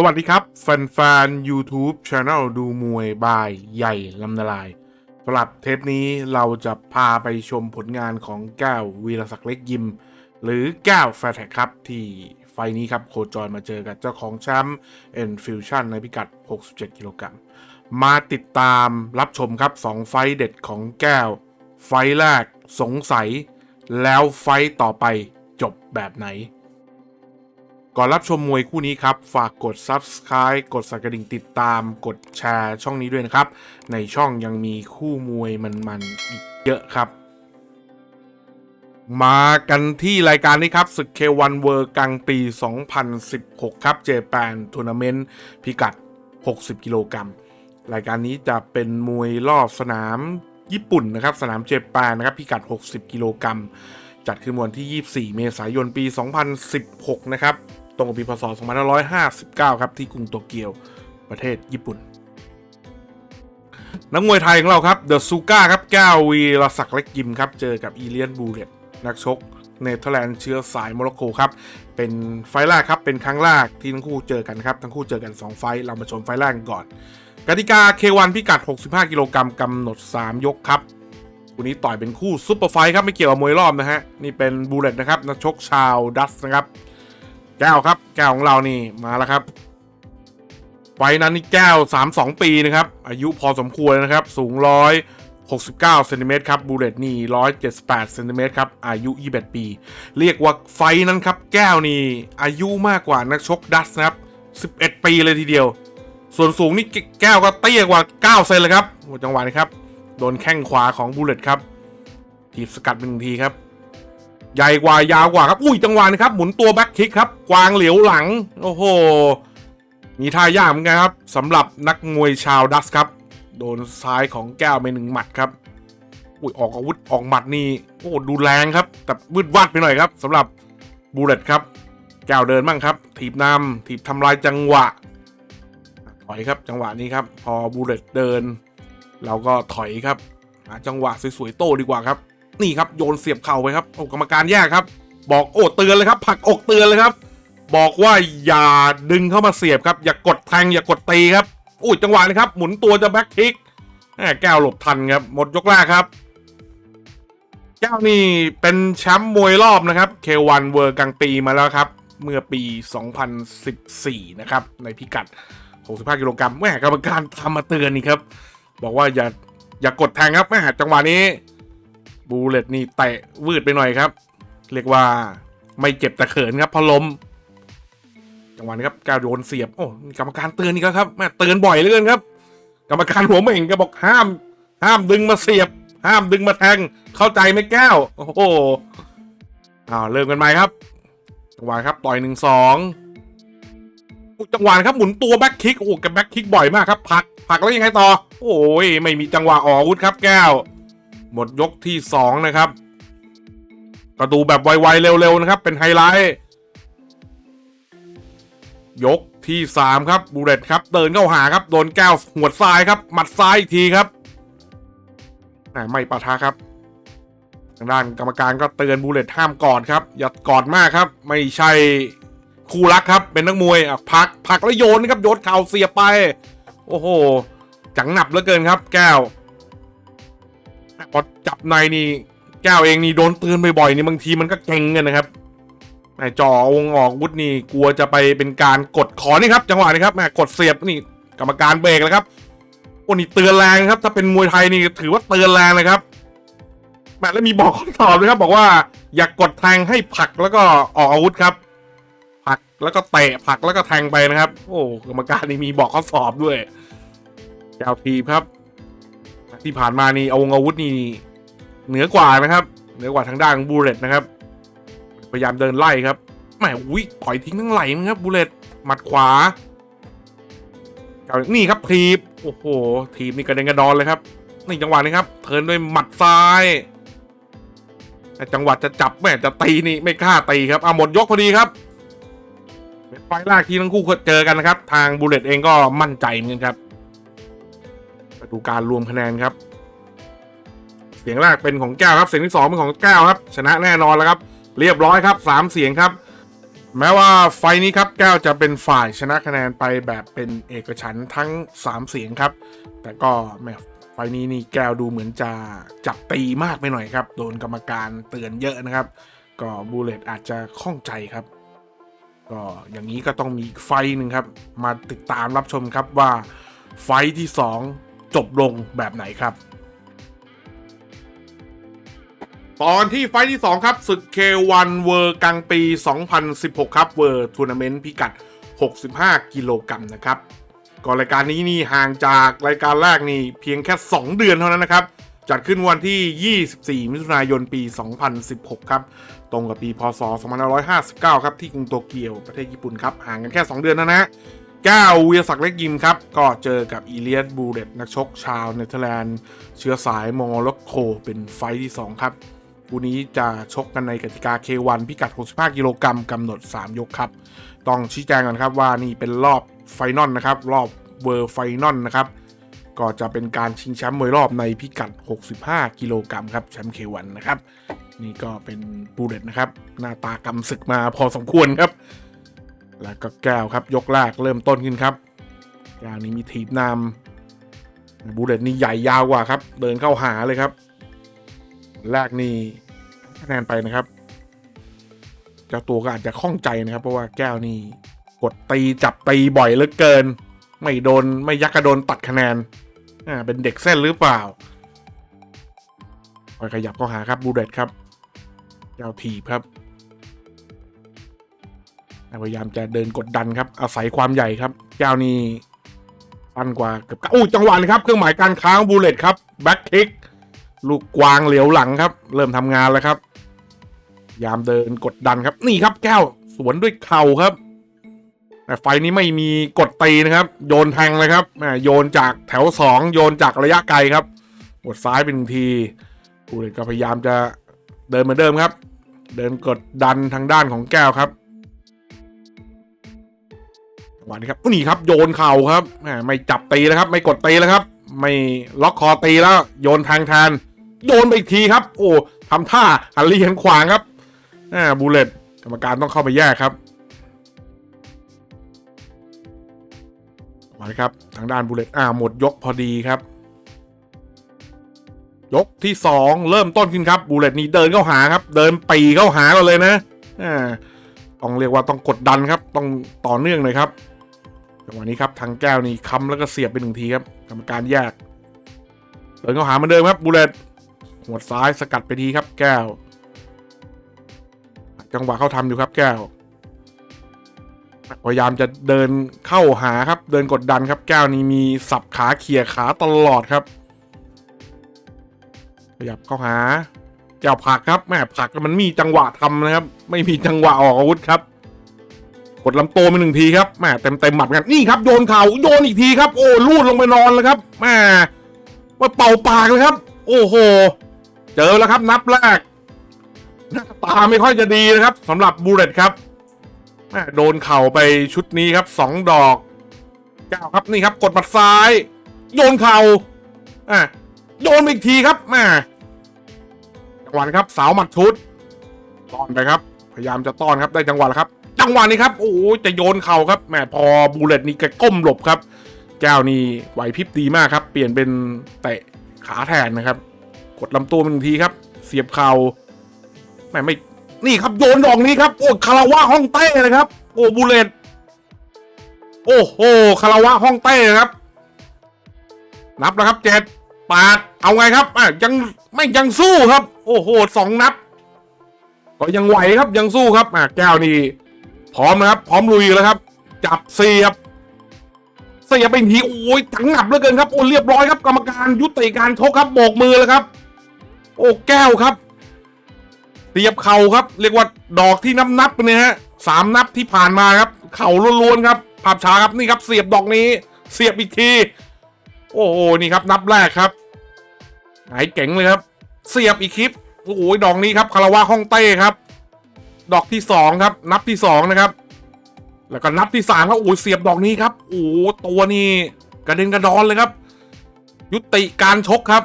สวัสดีครับ แฟนๆ YouTube Channel ดูมวยบายใหญ่ลำนาลายสำหรับเทปนี้เราจะพาไปชมผลงานของแก้ววีรศักดิ์เล็กยิม หรือแก้วแฟร์แท็กครับ ที่ไฟนี้ครับโคจรมาเจอกับเจ้าของแชมป์ n f u s i o n ในพิกัด 67 กิโลกรัมมาติดตามรับชมครับ 2 ไฟเด็ดของแก้ว ไฟแรกสงสัย แล้วไฟต่อไปจบแบบไหน ก่อนรับชมมวยคู่นี้ครับ ฝากกด Subscribe กดสั่นกระดิ่งติดตาม กดแชร์ช่องนี้ด้วยนะครับ ในช่องยังมีคู่มวยมันๆอีกเยอะครับ มากันที่รายการนี้ครับศึกเควันเวอร์กลางปี 2016 ครับเจแปนทัวร์นาเมนต์พิกัด 60 กิโลกรัมรายการนี้จะเป็นมวยรอบสนามญี่ปุ่นนะครับ สนามเจแปนนะครับพิกัด 60 กิโลกรัมจัดขึ้นวันที่ 24 เมษายน ปี 2016 นะครับ ตรงกับปีพศ 2559 ครับ ที่กรุงโตเกียวประเทศญี่ปุ่น นักมวยไทยของเราครับเดอะซูก้าครับแก้ววีรศักดิ์เล็กยิมครับ เจอกับอีเลียนบูเลตนักชกเนเธอร์แลนด์เชื้อสายโมร็อกโกครับ เป็นไฟล์แรกครับ เป็นครั้งแรกที่ทั้งคู่เจอกันครับ ทั้งคู่เจอกัน 2 ไฟล์เรามาชมไฟล์แรกกันก่อน กติกา K1 พิกัด 65 กิโลกรัมกำหนด 3 ยกครับวันนี้ต่อยเป็นคู่ซุปเปอร์ไฟท์ครับ ไม่เกี่ยวกับมวยรอบนะฮะ นี่เป็นบูเลตนะครับนักชกชาวดัตส์นะครับ แก้วครับ แก้วของเรานี่มาแล้วครับไฟนั้นนี่แก้ว 32 ปีนะครับ อายุพอสมควรนะครับ สูง169เซนติเมตรครับบูเลตนี่178เซนติเมตรครับ อายุ 21 ปี เรียกว่าไฟนั้นครับ แก้วนี่อายุมากกว่านักชกดัตนะครับ 11 ปีเลยทีเดียว ส่วนสูงนี่แก้วก็เตี้ยกว่า 9 เซนเลยครับจังหวะนี้ครับ โดนแข้งขวาของบูเลตครับ ทีบสกัดเป็นหนึ่งทีครับ ใหญ่กว่ายาวกว่าครับ อุ้ยจังหวะนี้ครับ หมุนตัวแบ็คคิกครับ กวางเหลียวหลัง โอ้โห มีท่ายากเหมือนกันครับสำหรับนักมวยชาวดัสครับ โดนซ้ายของแก้วไปหนึ่งหมัดครับ อุ้ยออกอาวุธออกหมัดนี่ โอ้ดูแรงครับ แต่วืดวาดไปหน่อยครับสำหรับบูเลตครับ แก้วเดินบ้างครับ ถีบนำถีบทำลายจังหวะ ถอยครับจังหวะนี้ครับ พอบูเลตเดิน เราก็ถอยครับหาจังหวะสวยๆโต้ดีกว่าครับ นี่ครับโยนเสียบเข่าไปครับโอ้กรรมการแยกครับ บอกโอ้เตือนเลยครับผลักอกเตือนเลยครับ บอกว่าอย่าดึงเข้ามาเสียบครับ อย่ากดแทงอย่ากดตีครับอุ้ยจังหวะนี้ครับ หมุนตัวจะแบ็คคิกแม่แก้วหลบทันครับ หมดยกแรกครับ แก้วนี่เป็นแชมป์มวยรอบนะครับ K1 เวอร์กลางปีมาแล้วครับ เมื่อปี 2014 นะครับ ในพิกัด 65 กิโลกรัมแม่กรรมการทำมาเตือนนี่ครับ บอกว่าอย่าอย่ากดแทงครับแม่จังหวะนี้ บูเลตนี่เตะวืดไปหน่อยครับ เรียกว่าไม่เจ็บแต่เขินครับ พอล้มจังหวะนี้ครับก้าวโยนเสียบโอ้กรรมการเตือนนี่ครับแม่เตือนบ่อยเหลือเกินครับ กรรมการหัวเหม่งก็บอกห้าม ห้ามดึงมาเสียบ ห้ามดึงมาแทงเข้าใจไหมแก้ว โอ้โหอ้าวเริ่มกันใหม่ครับ จังหวะครับต่อยหนึ่งสองจังหวะครับหมุนตัวแบ็คคิกโอ้โหแกแบ็คคิกบ่อยมากครับผักผักแล้วยังไงต่อ โอ้ยไม่มีจังหวะออกอาวุธครับแก้ว หมดยกที่สองนะครับ ก็ดูแบบไวๆเร็วๆนะครับ เป็นไฮไลท์ยกที่สามครับบูเรตครับ เดินเข้าหาครับ โดนแก้วหัวดซ้ายครับ หมัดซ้ายอีกทีครับไม่ปะทะครับ ทางด้านกรรมการก็เตือนบูเลตห้ามกอดครับ อย่ากอดมากครับ ไม่ใช่คู่รักครับ เป็นนักมวยอะพักพักแล้วโยนนะครับโยนเข่าเสียไป โอ้โหจังหนับเหลือเกินครับ แก้ว พอจับในนี่แก้วเองนี่โดนเตือนบ่อยๆนี่บางทีมันก็เก่งกันนะครับไอ้จ่อวงออกวุฒนี่กลัวจะไปเป็นการกดขอนี่ครับ จังหวะนี้ครับแม่กดเสียบนี่กรรมการเบรกแล้วครับโอ้นี่เตือนแรงครับ ถ้าเป็นมวยไทยนี่ถือว่าเตือนแรงเลยครับแม่แล้วมีบอกข้อสอบด้วยครับ บอกว่า อย่ากกดแทงให้ผลักแล้วก็ออกอาวุธครับผลักแล้วก็เตะผลักแล้วก็แทงไปนะครับ โอ้กรรมการนี่มีบอกข้อสอบด้วยแก้วทีครับ ที่ผ่านมานี่เอาอาวุธนี่เหนือกว่านะครับ เหนือกว่าทางด้านบูเลตนะครับ พยายามเดินไล่ครับแหมอุ้ยถอยทิ้งทั้งไหลนะครับบูเลตหมัดขวานี่ครับทีบโอ้โหทีบนี่กระเด็นกระดอนเลยครับนี่จังหวะนี้ครับ เทินด้วยหมัดซ้ายแต่จังหวะจะจับแม่จะตีนี่ไม่กล้าตีครับเอาหมดยกพอดีครับเป็นไฟล์แรกที่ทั้งคู่เจอกันนะครับ ทางบูเลตเองก็มั่นใจเหมือนกันครับ มาดูการรวมคะแนนครับ เสียงแรกเป็นของแก้วครับ เสียงที่สองเป็นของแก้วครับ ชนะแน่นอนแล้วครับ เรียบร้อยครับสามเสียงครับ แม้ว่าไฟนี้ครับแก้วจะเป็นฝ่ายชนะคะแนนไปแบบเป็นเอกฉันท์ทั้ง 3 เสียงครับ แต่ก็แมไฟนี้นี่แก้วดูเหมือนจะจับตีมากไปหน่อยครับ โดนกรรมการเตือนเยอะนะครับ ก็บูเลตอาจจะข้องใจครับก็อย่างนี้ก็ต้องมีไฟหนึ่งครับ มาติดตามรับชมครับว่าไฟที่ 2 จบลงแบบไหนครับ ตอนที่ไฟที่ 2 ครับศึก K1 เวอร์กลางปี 2016 ครับเวอร์ทัวร์นาเมนต์พิกัด 65 กิโลกรัมนะครับก็รายการนี้นี่ห่างจากรายการแรกนี่เพียงแค่ 2 เดือนเท่านั้นนะครับ จัดขึ้นวันที่ 24 มิถุนายนปี 2016 ครับ ตรงกับปีพศ 2559 ครับ ที่กรุงโตเกียวประเทศญี่ปุ่นครับ ห่างกันแค่ 2 เดือนนะฮะ ก้วเวียศักดิ์เล็กยิมครับ ก็เจอกับอีเลียสบูเรตนักชกชาวเนเธอร์แลนด์ เชื้อสายมองโลโคเป็นไฟที่ 2 ครับคู่นี้จะชกกันในกติกา K1 พิกัด 65 กิโลกรัมกำหนด 3 ยกครับ ต้องชี้แจงก่อนครับว่านี่เป็นรอบไฟนอลนะครับ รอบเวอร์ไฟนอลนะครับ ก็จะเป็นการชิงแชมป์มวยรอบในพิกัด 65 กิโลกรัมครับแชมป์ K1 นะครับ นี่ก็เป็นบูเดตนะครับ หน้าตากำศึกมาพอสมควรครับ แล้วก็แก้วครับยกแรกเริ่มต้นขึ้นครับแก้วนี้มีถีบนำบูเดตนี่ใหญ่ยาวกว่าครับ เดินเข้าหาเลยครับแรกนี่คะแนนไปนะครับเจ้าตัวก็อาจจะข้องใจนะครับ เพราะว่าแก้วนี่กดตีจับตีบ่อยเหลือเกิน ไม่โดนไม่ยักกระโดนตัดคะแนนอ่าเป็นเด็กเส้นหรือเปล่าคอยขยับเข้าหาครับบูเดตครับแก้วถีบครับ พยายามจะเดินกดดันครับ อาศัยความใหญ่ครับแก้วนี่ฟันกว่าเกือบอู้จังหวะนี้ครับ เครื่องหมายการค้างบูเลตครับแบ็คคิกลูกกวางเหลียวหลังครับ เริ่มทำงานแล้วครับ ยามเดินกดดันครับ นี่ครับ แก้วสวนด้วยเข่าครับ แต่ไฟนี้ไม่มีกดตีนะครับ โยนแทงเลยครับแม่โยนจากแถวสองโยนจากระยะไกลครับกดซ้ายเป็นทีกูเลยก็พยายามจะเดินเหมือนเดิมครับ เดินกดดันทางด้านของแก้วครับ หวะนี้ครับนี่ครับโยนเข่าครับไม่จับตีแล้วครับ ไม่กดตีแล้วครับ ไม่ล็อกคอตีแล้ว โยนทางแทนโยนไปอีกทีครับ โอ้ทำท่าหันเลียนขวางครับอ่าบูเลตกรรมการต้องเข้าไปแยกครับมาเลยครับ ทางด้านบูเลตอ่าหมดยกพอดีครับ ยกที่สองเริ่มต้นขึ้นครับบูเลตนี่เดินเข้าหาครับ เดินปีเข้าหาเราเลยนะอ่าต้องเรียกว่าต้องกดดันครับ ต้องต่อเนื่องเลยครับ จังหวะนี้ครับทางแก้วนี่ค้ำแล้วก็เสียบไปหนึ่งทีครับกรรมการแยกเดินเข้าหาเหมือนเดิมครับบูเลตหัวซ้ายสกัดไปทีครับ แก้ว จังหวะเข้าทำอยู่ครับ แก้วพยายามจะเดินเข้าหาครับ เดินกดดันครับ แก้วนี้มีสับขาเขี่ยขาตลอดครับขยับเข้าหาแก้วผักครับแม่ผลักมันมีจังหวะทำนะครับ ไม่มีจังหวะออกอาวุธครับกดลำตัวไปหนึ่งทีครับ แม่เต็มเต็มหมัดกันนี่ครับโยนเข่าโยนอีกทีครับ โอ้ลูดลงไปนอนเลยครับแม่ว่าเป่าปากเลยครับ โอ้โห เจอแล้วครับนับแรกหน้าตาไม่ค่อยจะดีนะครับสำหรับบูเรตครับแม่โดนเข่าไปชุดนี้ครับสองดอกเก้าครับนี่ครับ กดหมัดซ้าย โยนเข่าอะโยนอีกทีครับแม่จังหวะครับ สาวหมัดชุดต้อนไปครับ พยายามจะต้อนครับได้จังหวะแล้วครับ จังหวะนี้ครับ โอ้จะโยนเข่าครับแหมพอบูเลตนี่แกก้มหลบครับแก้วนี่ไหวพริบดีมากครับ เปลี่ยนเป็นเตะขาแทนนะครับ กดลำตัวหนึ่งทีครับ เสียบเข่าไม่ไม่นี่ครับโยนดอกนี้ครับโอ้คาราวะห้องเต้นะครับ โอ้บูเลตโอ้โหคาราวะห้องเต้นะครับ นับแล้วครับเจ็ดแปดเอาไงครับอะยังไม่ยังสู้ครับ โอ้โหสองนับ ก็ยังไหวครับยังสู้ครับอะแก้วนี่ พร้อมนะครับ พร้อมลุยแล้วครับ จับเสียบ เสียบไปอีกทีโอ้ยถังหนับเหลือเกินครับโอ้เรียบร้อยครับ กรรมการยุติการชกครับโบกมือแล้วครับ โอ้แก้วครับเสียบเข่าครับ เรียกว่าดอกที่นับนับเนี่ยฮะสามนับที่ผ่านมาครับ เข่าล้วนๆครับภาพช้าครับนี่ครับ เสียบดอกนี้ เสียบอีกที โอ้โหนี่ครับ นับแรกครับหายเก๋งเลยครับ เสียบอีกคลิปโอ้โหดอกนี้ครับคาราวะห้องเต้ครับ ดอกที่สองครับ นับที่สองนะครับ แล้วก็นับที่สามครับโอ้เสียบดอกนี้ครับโอ้ตัวนี้กระเด็นกระดอนเลยครับ ยุติการชกครับ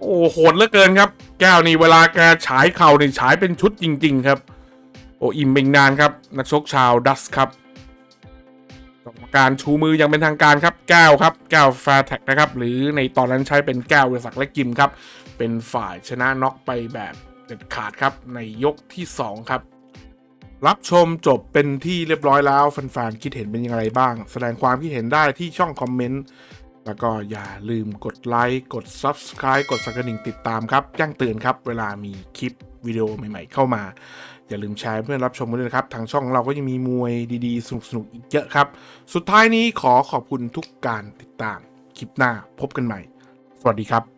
โอ้โหดเหลือเกินครับ แก้วนี่เวลาแกฉายเข่านี่ฉายเป็นชุดจริง ๆ ครับ โอ้อิมเบงนานครับ นักชกชาวดัสครับกรรมการชูมืออย่างเป็นทางการครับแก้วครับแก้วแฟร์แท็กนะครับ หรือในตอนนั้นใช้เป็นแก้วเวสักและกิมครับ เป็นฝ่ายชนะน็อกไปแบบ เด็ดขาดครับในยกที่ 2 ครับ รับชมจบเป็นที่เรียบร้อยแล้วแฟนๆคิดเห็นเป็นยังไงบ้าง แสดงความคิดเห็นได้ที่ช่องคอมเมนต์แล้วก็อย่าลืมกดไลค์กด Subscribe กดสังกระดิ่งติดตามครับแจ้งเตือนครับ เวลามีคลิปวิดีโอใหม่ๆเข้ามา อย่าลืมแชร์เพื่อนรับชมกันด้วยนะครับ ทางช่องเราก็ยังมีมวยดีๆ สนุกๆ อีกเยอะครับ สุดท้ายนี้ขอขอบคุณทุกการติดตาม คลิปหน้าพบกันใหม่ สวัสดีครับ